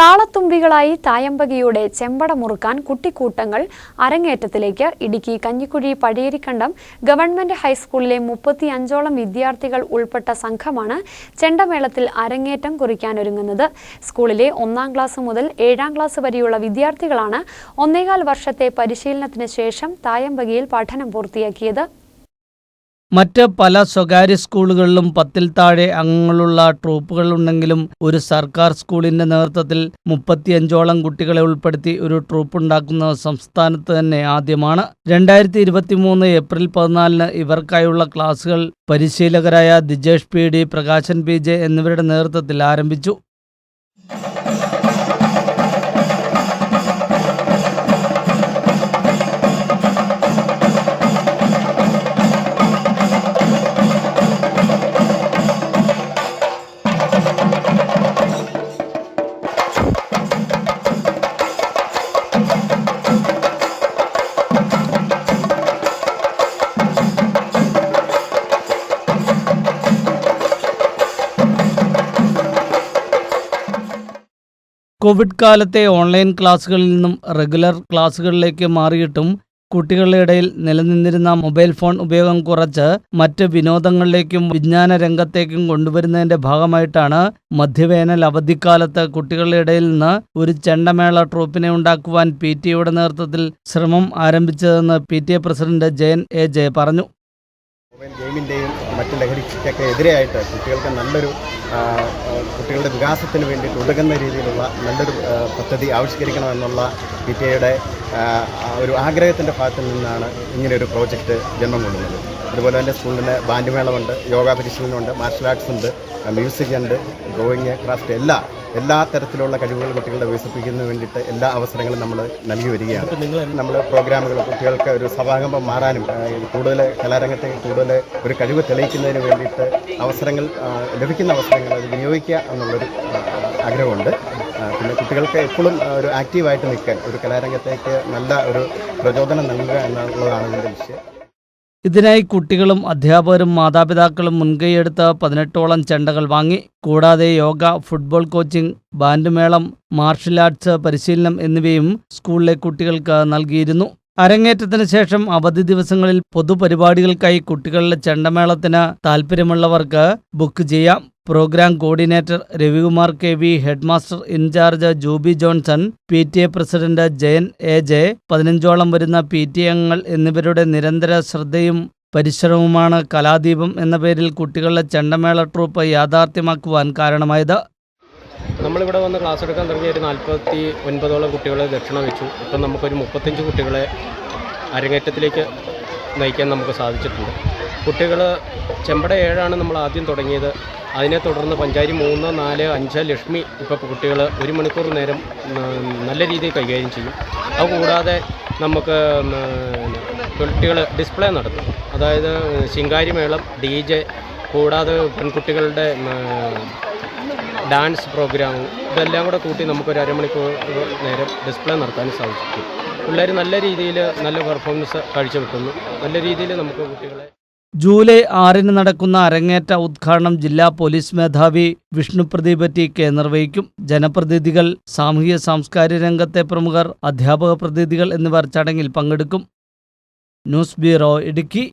താളത്തുമ്പികളായി തായമ്പകയുടെ ചെമ്പട മുറുക്കാൻ കുട്ടിക്കൂട്ടങ്ങൾ അരങ്ങേറ്റത്തിലേക്ക് ഇടുക്കി കഞ്ഞിക്കുഴി പടിയേരിക്കണ്ടം ഗവൺമെന്റ് ഹൈസ്കൂളിലെ മുപ്പത്തി അഞ്ചോളം വിദ്യാർത്ഥികൾ ഉൾപ്പെട്ട സംഘമാണ് ചെണ്ടമേളത്തിൽ അരങ്ങേറ്റം കുറിക്കാനൊരുങ്ങുന്നത് സ്കൂളിലെ ഒന്നാം ക്ലാസ് മുതൽ ഏഴാം ക്ലാസ് വരെയുള്ള വിദ്യാർത്ഥികളാണ് ഒന്നേകാൽ വർഷത്തെ പരിശീലനത്തിന് ശേഷം തായമ്പകയിൽ പഠനം പൂർത്തിയാക്കിയത്. മറ്റ് പല സ്വകാര്യ സ്കൂളുകളിലും പത്തിൽ താഴെ അംഗങ്ങളുള്ള ട്രൂപ്പുകളുണ്ടെങ്കിലും ഒരു സർക്കാർ സ്കൂളിന്റെ നേതൃത്വത്തിൽ മുപ്പത്തിയഞ്ചോളം കുട്ടികളെ ഉൾപ്പെടുത്തി ഒരു ട്രൂപ്പ് ഉണ്ടാക്കുന്നത് സംസ്ഥാനത്ത് തന്നെ ആദ്യമാണ്. രണ്ടായിരത്തി ഇരുപത്തിമൂന്ന് ഏപ്രിൽ പതിനാലിന് ഇവർക്കായുള്ള ക്ലാസുകൾ പരിശീലകരായ Dijesh P D Prakashan P J എന്നിവരുടെ നേതൃത്വത്തിൽ ആരംഭിച്ചു. കോവിഡ് കാലത്തെ ഓൺലൈൻ ക്ലാസ്സുകളിൽ നിന്നും റെഗുലർ ക്ലാസ്സുകളിലേക്ക് മാറിയിട്ടും കുട്ടികളുടെ ഇടയിൽ നിലനിന്നിരുന്ന മൊബൈൽ ഫോൺ ഉപയോഗം കുറച്ച് മറ്റ് വിനോദങ്ങളിലേക്കും വിജ്ഞാന രംഗത്തേക്കും കൊണ്ടുവരുന്നതിന്റെ ഭാഗമായിട്ടാണ് മധ്യവേനൽ അവധിക്കാലത്ത് കുട്ടികളുടെ ഇടയിൽ നിന്ന് ഒരു ചെണ്ടമേള ട്രൂപ്പിനെ ഉണ്ടാക്കുവാൻ പി ടി എയുടെ നേതൃത്വത്തിൽ ശ്രമം ആരംഭിച്ചതെന്ന് P T A president Jayan A Jaya പറഞ്ഞു. ഗെയിമിന്റെയും മറ്റ് ലഹരിക്കൊക്കെ എതിരെയായിട്ട് കുട്ടികൾക്ക് നല്ലൊരു കുട്ടികളുടെ വികാസത്തിന് വേണ്ടി ഉതകുന്ന രീതിയിലുള്ള നല്ലൊരു പദ്ധതി ആവിഷ്കരിക്കണമെന്നുള്ള പി ടി എയുടെ ഒരു ആഗ്രഹത്തിന്റെ ഭാഗത്തു നിന്നാണ് ഇങ്ങനെയൊരു പ്രോജക്റ്റ് ജന്മം കൊള്ളുന്നത്. അതുപോലെ തന്നെ സ്കൂളിന് ബാൻഡ് മേളമുണ്ട് യോഗ പരിശീലനമുണ്ട് മാർഷൽ ആർട്സ് ഉണ്ട് മ്യൂസിക് ഉണ്ട് ഡ്രോയിങ് ക്രാഫ്റ്റ് എല്ലാ എല്ലാ തരത്തിലുള്ള കഴിവുകൾ കുട്ടികളെ വികസിപ്പിക്കുന്നതിന് വേണ്ടിയിട്ട് എല്ലാ അവസരങ്ങളും നമ്മൾ നൽകി വരികയാണ്. നമ്മൾ പ്രോഗ്രാമുകൾ കുട്ടികൾക്ക് ഒരു സഭാകമ്പം മാറാനും കൂടുതൽ കലാരംഗത്തെ കൂടുതൽ ഒരു കഴിവ് തെളിയിക്കുന്നതിന് വേണ്ടിയിട്ട് അവസരങ്ങൾ ലഭിക്കുന്ന അവസരങ്ങൾ അത് വിനിയോഗിക്കുക എന്നുള്ളൊരു ആഗ്രഹമുണ്ട്. പിന്നെ കുട്ടികൾക്ക് എപ്പോഴും ഒരു ആക്റ്റീവായിട്ട് നിൽക്കാൻ ഒരു കലാരംഗത്തേക്ക് നല്ല ഒരു പ്രചോദനം നൽകുക എന്നുള്ളതാണ് ഇതിന്റെ വിഷയം ഇതിനായി കുട്ടികളും അധ്യാപകരും മാതാപിതാക്കളും മുൻകൈയെടുത്ത് പതിനെട്ടോളം ചെണ്ടകൾ വാങ്ങി കൂടാതെ യോഗ ഫുട്ബോൾ കോച്ചിംഗ് ബാൻഡ് മേളം മാർഷൽ ആർട്സ് പരിശീലനം എന്നിവയും സ്കൂളിലെ കുട്ടികൾക്ക് നൽകിയിരുന്നു. അരങ്ങേറ്റത്തിന് ശേഷം അവധി ദിവസങ്ങളിൽ പൊതുപരിപാടികൾക്കായി കുട്ടികളുടെ ചെണ്ടമേളത്തിന് താൽപ്പര്യമുള്ളവർക്ക് ബുക്ക് ചെയ്യാം. Programme coordinator Ravikumar K V headmaster incharge Jubi Johnson P T A president Jayan A J പതിനഞ്ചോളം വരുന്ന പി ടി അംഗങ്ങൾ എന്നിവരുടെ നിരന്തര ശ്രദ്ധയും പരിശ്രമവുമാണ് കലാദീപം എന്ന പേരിൽ കുട്ടികളുടെ ചെണ്ടമേള ട്രൂപ്പ് യാഥാർത്ഥ്യമാക്കുവാൻ കാരണമായത്. നമ്മളിവിടെ വന്ന് ക്ലാസ് എടുക്കാൻ തുടങ്ങിയ ഒരു നാൽപ്പത്തി ഒൻപതോളം കുട്ടികളെ ദക്ഷിണ വെച്ചു. ഇപ്പം നമുക്കൊരു മുപ്പത്തഞ്ച് കുട്ടികളെ അരങ്ങേറ്റത്തിലേക്ക് നയിക്കാൻ നമുക്ക് സാധിച്ചിട്ടുണ്ട്. കുട്ടികൾ ചെമ്പട ഏഴാണ് നമ്മൾ ആദ്യം തുടങ്ങിയത്. അതിനെ തുടർന്ന് പഞ്ചാരി മൂന്ന് നാല് അഞ്ച് ലക്ഷ്മി ഇപ്പോൾ കുട്ടികൾ ഒരു മണിക്കൂർ നേരം നല്ല രീതിയിൽ കൈകാര്യം ചെയ്യും. അതുകൂടാതെ നമുക്ക് കുട്ടികൾ ഡിസ്പ്ലേ നടത്തും. അതായത് ശിങ്കാരി മേളം ഡി ജെ കൂടാതെ പെൺകുട്ടികളുടെ ഡാൻസ് പ്രോഗ്രാം ഇതെല്ലാം കൂടെ കൂട്ടി നമുക്കൊരു അരമണിക്കൂർ നേരം ഡിസ്പ്ലേ നടത്താൻ സാധിക്കും. പിള്ളേർ നല്ല രീതിയിൽ നല്ല പെർഫോമൻസ് കാഴ്ചവെക്കുന്നു. നല്ല രീതിയിൽ നമുക്ക് കുട്ടികളെ ജൂലൈ ആറിന് നടക്കുന്ന അരങ്ങേറ്റ ഉദ്ഘാടനം ജില്ലാ പോലീസ് മേധാവി വിഷ്ണു പ്രദീപ് ടി കെ നിർവഹിക്കും. ജനപ്രതിനിധികൾ സാമൂഹിക സാംസ്കാരിക രംഗത്തെ പ്രമുഖർ അധ്യാപക പ്രതിനിധികൾ എന്നിവർ ചടങ്ങിൽ പങ്കെടുക്കും. News bureau Idukki.